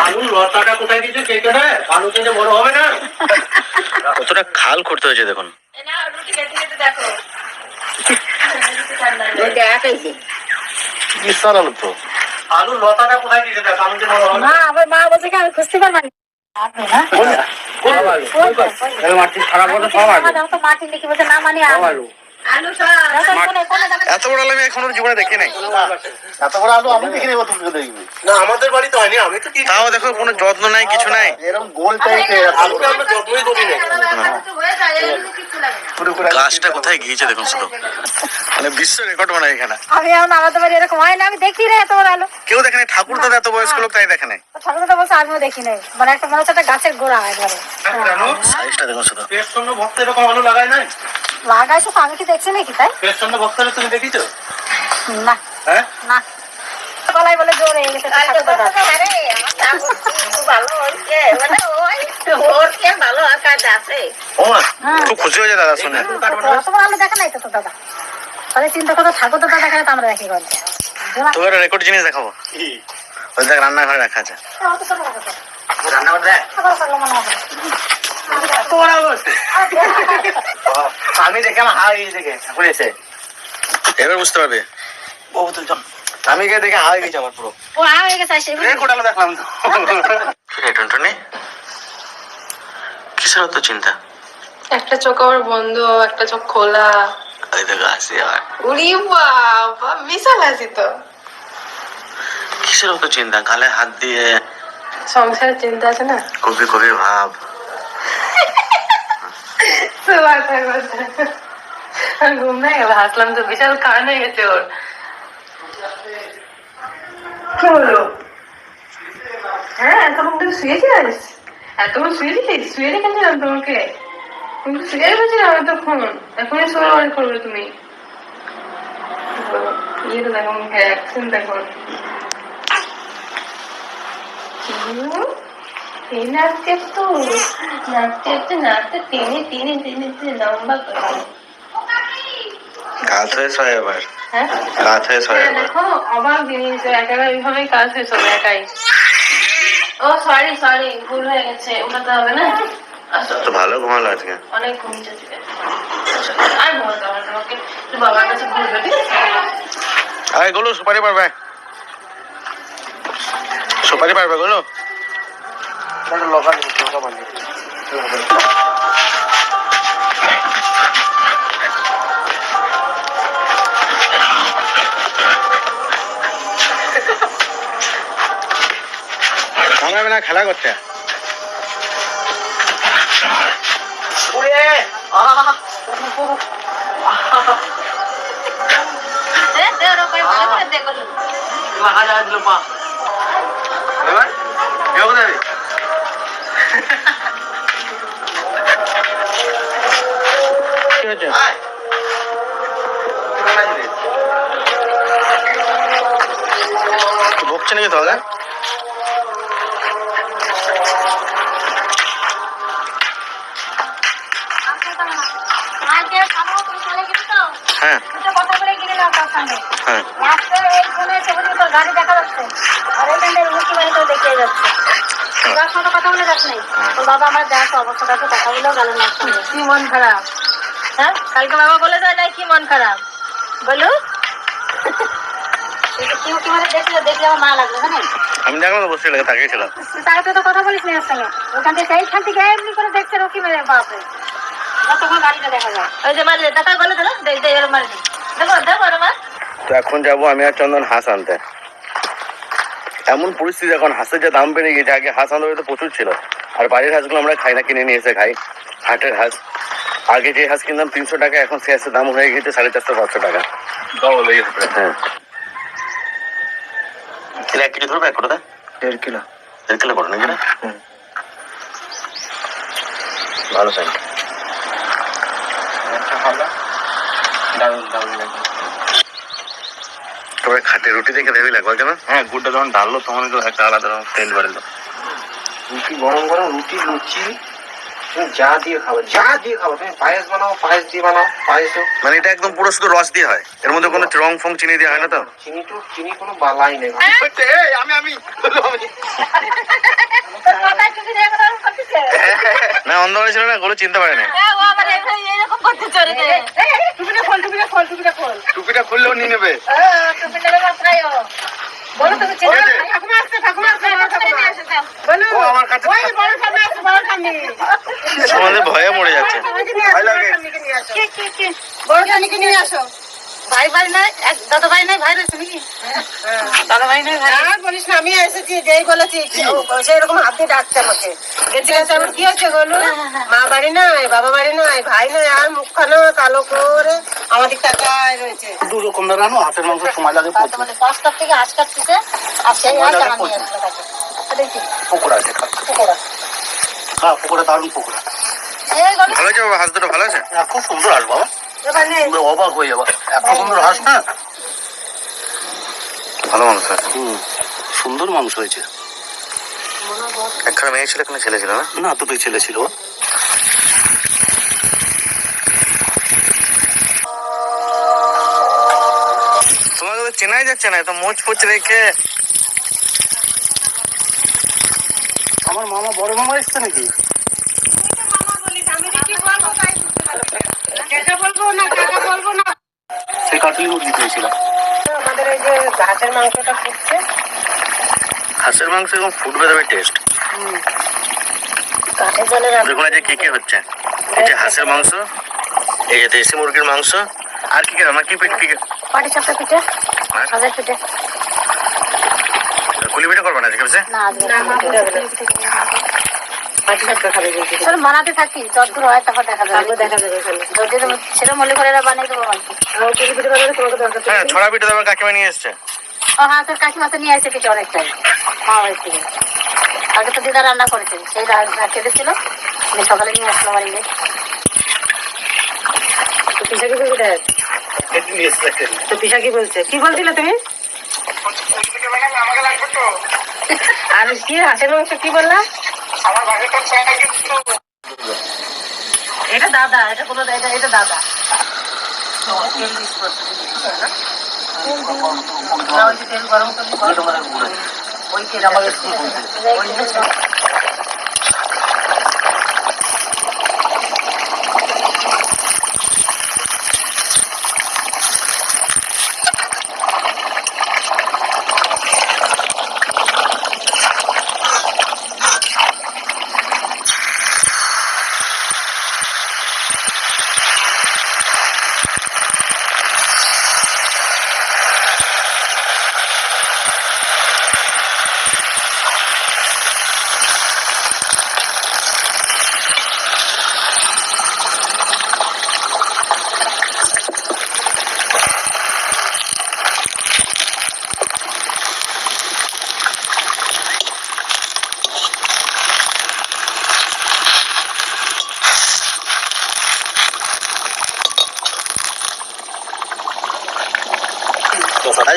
আলু লতাটা কোথায় দিচ্ছে কেটে দেয়? আলু কেটে বড় হবে না? কতটা খাল করতে হয়েছে দেখুন। বিশাল আলু তো। আলু লতাটা কোথায় দিচ্ছে দেখ আলু বড় হবে না। মা মা বলছে কি আমি খুঁজতে পারব না। মাটি খারাপ হলে সব আলু। তো মাটি বলছে না মানে আলু। দেখো এত বড় আলু আমি এখনও জীবনে দেখি নাই। এত বড় আলু আমি দেখিনি তুমি দেখবি। না আমাদের বাড়িতে হয়নি আমি তো কি তাও দেখো কোনো যত্ন নাই কিছু নাই। এরকম গোল টাইপের আলুটা আমরা যত্নই করি না গাছটা কোথায় গিয়েছে দেখুন শুধু মানে বিশ্ব রেকর্ড মানে এখানে। আমি এখন আমাদের বাড়ি এরকম হয় না আমি দেখি রে এত বড় আলু। কেউ দেখে নাই? ঠাকুর দাদা এত বয়স্ক লোক তাই দেখে নাই? ছোট ছোট বলছে আমিও দেখি নাই। মানে একটা মনে হচ্ছে একটা গাছের গোড়া সাইজটা দেখুন শুধু পেট শূন্য ভক্ত এরকম আলু লাগায় নাই? লাগাইছো তো আমি কি দেখছি নাকি তাই? পেট শূন্য ভক্তরে তুমি দেখিছো? না। হ্যাঁ? না। গলায় বলে জোর হয়ে গেছে ঠাকুর দাদা। ও মা হ্যাঁ খুব খুশি দাদা শুনে দেখা। নাই তো তোর দাদা তাহলে চিন্তা করো ঠাকুর দাদা তো। আমরা দেখি করছি তোকে রেকর্ড জিনিস দেখাবো ওই দেখ রান্নাঘরে রাখা আছে দেখ আছে আমি দেখে আমার হাওয়া গিয়ে দেখে ঠাকুর এবার বুঝতে পারবে বহু তুই আমি গিয়ে দেখে হাওয়া গেছে আমার পুরো ও আ হয়ে গেছে দেখলাম কিসের তো চিন্তা? একটা চোখ আমার বন্ধ একটা চোখ খোলা। ওই দেখো হাসি আবার উড়ি বাবা বিশাল হাসি তো। কিসের তো চিন্তা? গালে হাত দিয়ে সংসারের চিন্তা আছে না? কবি কবি ভাব। ঘুম ভেঙে গেল হাসলাম তো বিশাল কান হয়ে গেছে ওর। কি হলো হ্যাঁ এতক্ষণ তুই শুয়েছিলিস এতক্ষণ শুয়েছিলিস শুয়ে রেখেছিলাম তোমাকে। তুমি তো শুয়ে রেখেছিলাম এতক্ষণ এখনই শোয়া বার করবে তুমি। ইয়ে তো দেখো মুখে অ্যাকশন দেখো। এই নাচতে তো নাচতে তো নাচতে টেনে টেনে টেনে টেনে লম্বা করে। কাজ হয়ে এবার। হ্যাঁ? কাজ হয়ে ছয় হ্যাঁ, দেখো অবাক জিনিস একেবারে এইভাবেই কাজ হবে একাই। ও সরি সরি ভুল হয়ে গেছে উঠাতে হবে না? তো ভালো ঘুমালো আজকে? অনেক ঘুমিয়েছে আর ঘুমাতে হবে তোমাকে। বাবার কাছে ঘুরবে ঠিক আছে আরে গুলো সুপারি পারবে সুপারি পারবে গুলো। লগা লগা বান্ধি কি হয়েছে? আয়। তো বকছে নাকি তাহলে? এই গাড়ি দেখা যাচ্ছে। আর বাড়ি যাচ্ছে। সঙ্গে কথা বলে যাস নাই। তোর বাবা আমার দেখো অবস্থা দেখো কথা বলেও গেল না। কি মন খারাপ? হ্যাঁ? কালকে বাবা বলে যায় নাই কি মন খারাপ? বলু? আমি দেখলাম তো বসে তো কথা বলিস নি সঙ্গে ওখান থেকে থেকে এমনি করে দেখছে রকি মেরে বাপরে। তখন গাড়িটা দেখা যায়। ওই যে মারলে টাকা বলে দিল দেখ দেখ মারলি। দেখো দেখো এরম মার তো এখন যাব আমি আর চন্দন হাঁস আনতে। এমন পরিস্থিতি এখন হাঁসের যে দাম বেড়ে গেছে আগে হাঁস আনতে তো প্রচুর ছিল। আর বাড়ির হাঁসগুলো আমরা খাই না কিনে নিয়ে এসে খাই। হাটের হাঁস। আগে যে হাঁস কিনতাম তিনশো টাকা এখন সে হাঁসের দাম হয়ে গেছে সাড়ে চারশো পাঁচশো টাকা। হ্যাঁ। এক কেজি ধরবে এক দেড় কিলো। দেড় কিলো করো নাকি না ভালো ভালো দারুণ দারুণ লাগে তবে খাটে রুটি দেখে ভেবে লাগবে কেন হ্যাঁ গুড়টা যখন ঢাললো তখন তো একটা আলাদা রকম তেল বেরোলো রুটি গরম গরম রুটি লুচি তুমি যা দিয়ে খাব যা দিয়ে খাব তুমি পায়েস বানাও পায়েস দিয়ে বানাও পায়েসও। মানে এটা একদম পুরো শুধু রস দিয়ে হয়। এর মধ্যে কোনো রং ফং চিনি দেওয়া হয় না তো? চিনি তো চিনি কোনো বালাই নেই আমি আমি। না অন্ধকারে ছিল না ওগুলো চিনতে পারে না। হ্যাঁ টুপিটা খোল টুপিটা খোল টুপিটা খোল। টুপিটা খুললেও নিয়ে নেবে। ও বলো তুমি চিন্তা ওই যে। ঠাকুমা আসছে ঠাকুমা আসছে বলো আমার কাছে ওই বড় ঠাকুমা আসছে বড় ঠাকুমি আমাদের ভয়ে মরে যাচ্ছে। ভয় লাগে কে কে কে? বড় জানিকে নিয়ে আসো। ভাই ভাই নাই এক দাদা ভাই নাই ভাই রয়েছে নাকি? দাদা ভাই নাই আর বলিস না আমি এসেছি যেই বলেছি সেরকম হাত ডাকছে আমাকে। গেছি গেছে আমার কি হচ্ছে বলো মা বাড়ি নাই বাবা বাড়ি নাই ভাই নাই আর মুখখানা কালো করে আমাদের টাকায় রয়েছে। দু রকম হাতের মাংস সময় লাগে মানে পাঁচটার থেকে আজ কাটতেছে আর সেই আর টাকা নিয়ে আসবে তাকে দেখি। পকোড়া আছে পকোড়া খা পকোড়া দারুণ পকোড়া ভালো আছে বাবা হাঁস দুটো ভালো আছে? হ্যাঁ, খুব সুন্দর হাস বাবা। অবাক হয়ে যাবা। এত সুন্দর হাস না? ভালো মানুষ হুম সুন্দর মাংস হয়েছে। একখানে মেয়ে ছিল এখানে ছেলে ছিল না? না দুটোই ছেলে ছিল। তোমাকে তো চেনাই যাচ্ছে না এত মোচ ফোচ রেখে। আমার মামা বড় মামা এসছে নাকি? সেই কাটলি মুরগি পেয়েছিলাম আমাদের এই যে হাতের মাংসটা ফুটছে। হাঁসের মাংস এবং ফুটবে দেবে টেস্ট কাঠের জলে দেখুন কি কি হচ্ছে। এই যে হাঁসের মাংস এই যে দেশি মুরগির মাংস আর কি কি রান্না কি পিঠ কি পাটি চাপটা পিঠে সাজের পিঠে। কুলি পিঠে করব না আজকে না আজকে পাটি চাপটা খাবে চলো বানাতে থাকি যতদূর হয় তারপর দেখা যাবে। দেখা যাবে যদি তুমি সেটা মনে করে বানিয়ে দেবো হ্যাঁ ছড়া পিঠে দেবার কাকিমা নিয়ে এসছে। ও হ্যাঁ তোর কাকিমা তো নিয়ে আসছে পিঠে অনেকটাই বাড়ি থেকে আগে তো দিদা রান্না করেছে। সেই কেটেছিল আমি সকালে নিয়ে আসলাম বাড়ি পিসা কি বলছে তো পিসা কি বলছে কি বলছিলে তুমি? আর কি মাংস কি বললাম? এটা দাদা এটা কোনো এটা এটা দাদা। তেল গরম করে ওই তেল আমাকে আজকে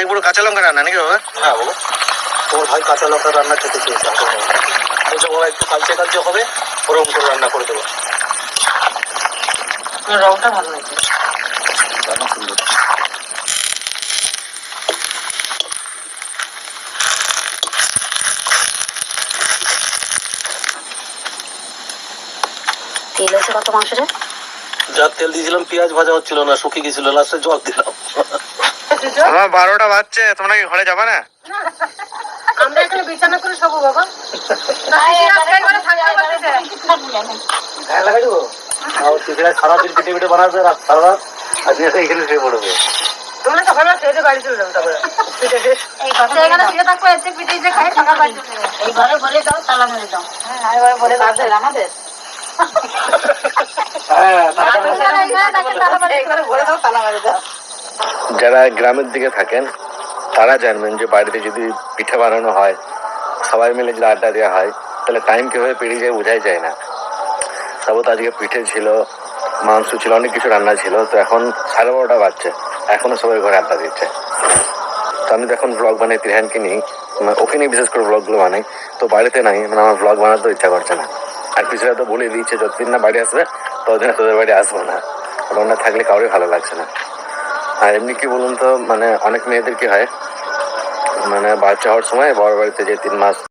পুরো কাঁচা লঙ্কা রান্না নাকি বাবা? হ্যাঁ বাবা। তোমার ভাই কাঁচা লঙ্কা রান্না খেতে চেয়েছে বলছে একটু কালচে কালচে হবে ওরকম করে রান্না করে দেবো। রংটা ভালো লাগছে সুন্দর। তেল হচ্ছে কত মাংসটা যা তেল দিয়েছিলাম পেঁয়াজ ভাজা হচ্ছিল না শুকিয়ে গেছিল লাস্টে জল দিলাম। আমার বারোটা বাজছে তোমরা কি ঘরে যাবে না? আমরা এখানে বিছানা করে শোবো বাবা। হ্যাঁ লাগাই দেবো। টিফিনে সারাদিন পিঠে পিঠে বানাবে রাত সারা রাত আজকে এখানে শুয়ে পড়বে। তোমরা তখন আর খেতে বাড়ি চলে যাব তারপরে। এই এখানে শুয়ে থাকব এতে পিঠে যে খাই সকাল বাড়ি চলে যাব। এই ঘরে বলে দাও তালা মেরে দাও। হ্যাঁ এবার বলে দাও। আমাদের হ্যাঁ এই ঘরে বলে দাও তালা মেরে দাও। যারা গ্রামের দিকে থাকেন, তারা জানবেন যে বাড়িতে যদি পিঠে বানানো হয়, সবাই মিলে যদি আড্ডা দেওয়া হয়, তাহলে টাইম কীভাবে পেরিয়ে যায় বোঝাই যায় না। তারপর আজকে পিঠে ছিল, মাংস ছিল, অনেক কিছু রান্না ছিল, তো এখন সাড়ে বারোটা বাজছে এখনও সবাই ঘরে আড্ডা দিচ্ছে। তো আমি যখন ব্লগ বানাই, ত্রিহানকে নিই মানে ওকে নিয়ে বিশেষ করে ব্লগগুলো বানাই, তো বাড়িতে নাই মানে আমার ব্লগ বানাতে ইচ্ছা করছে না। আর পিছনে তো বলে দিচ্ছে, যতদিন না বাড়ি আসবে, ততদিন তোদের বাড়ি আসব না। কারণ না থাকলে কাউরই ভালো লাগছে না। আর এমনি কি বলুন তো মানে অনেক মেয়েদের কি হয়? মানে বাচ্চা হওয়ার সময় বড় বাড়িতে যে তিন মাস